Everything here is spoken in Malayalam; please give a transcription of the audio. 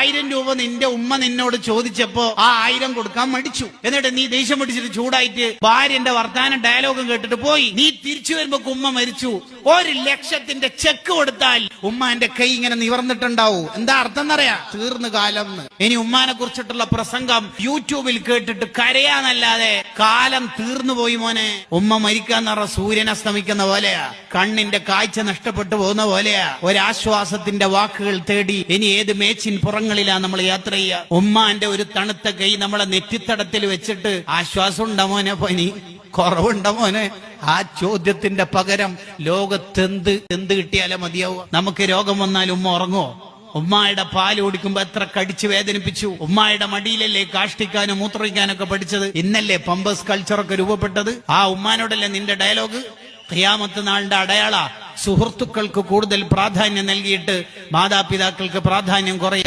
ആയിരം രൂപ നിന്റെ ഉമ്മ നിന്നോട് ചോദിച്ചപ്പോ ആ ആയിരം കൊടുക്കാൻ മടിച്ചു. എന്നിട്ട് നീ ദേഷ്യം പിടിച്ചിട്ട് ചൂടായിട്ട് ഭാര്യന്റെ വർത്താനം ഡയലോഗും കേട്ടിട്ട് പോയി. നീ തിരിച്ചു വരുമ്പോ ഉമ്മ മരിച്ചു. ഒരു ലക്ഷത്തിന്റെ ചെക്ക് കൊടുത്താൽ ഉമ്മ എന്റെ കൈ ഇങ്ങനെ നിവർന്നിട്ടുണ്ടാവൂ. എന്താ അർത്ഥം എന്നറിയാ? തീർന്നു കാലം ഇനി ഉമ്മാനെ കുറിച്ചിട്ടുള്ള പ്രസംഗം യൂട്യൂബിൽ കേട്ടിട്ട് കരയാന്നല്ലാതെ കാലം തീർന്നു പോയി മോനെ. ഉമ്മ മരിക്കാന്ന് പറഞ്ഞ സൂര്യൻ അസ്തമിക്കുന്ന പോലെയാ. കണ്ണിന്റെ കാഴ്ച നഷ്ടപ്പെട്ടു പോകുന്ന പോലെയാ. ഒരാശ്വാസത്തിന്റെ വാക്കുകൾ തേടി ഇനി ഏത് മേച്ചിൻ പുറങ്ങളിലാ നമ്മൾ യാത്ര ചെയ്യുക ഉമ്മാന്റെ ഒരു തണുത്ത കൈ നമ്മളെ നെറ്റിത്തടത്തിൽ വെച്ചിട്ട് ആശ്വാസം ഉണ്ടോ മോനെ പനി? കുറവുണ്ടോ മോനെ? ആ ചോദ്യത്തിന്റെ പകരം ലോകത്ത് എന്ത് എന്ത് കിട്ടിയാലേ മതിയാവുക നമുക്ക് രോഗം വന്നാൽ ഉമ്മ ഉറങ്ങോ ഉമ്മായുടെ പാൽ കുടിക്കുമ്പോ എത്ര കടിച്ചു വേദനിപ്പിച്ചു? ഉമ്മായുടെ മടിയിലല്ലേ കാഷ്ടിക്കാനും മൂത്രയിക്കാനൊക്കെ പഠിച്ചത്? ഇന്നല്ലേ പമ്പസ് കൾച്ചറൊക്കെ രൂപപ്പെട്ടത്? ആ ഉമ്മാനോടല്ലേ നിന്റെ ഡയലോഗ്? ഖിയാമത്ത് നാളിന്റെ അടയാള. സുഹൃത്തുക്കൾക്ക് കൂടുതൽ പ്രാധാന്യം നൽകിയിട്ട് മാതാപിതാക്കൾക്ക് പ്രാധാന്യം കുറയ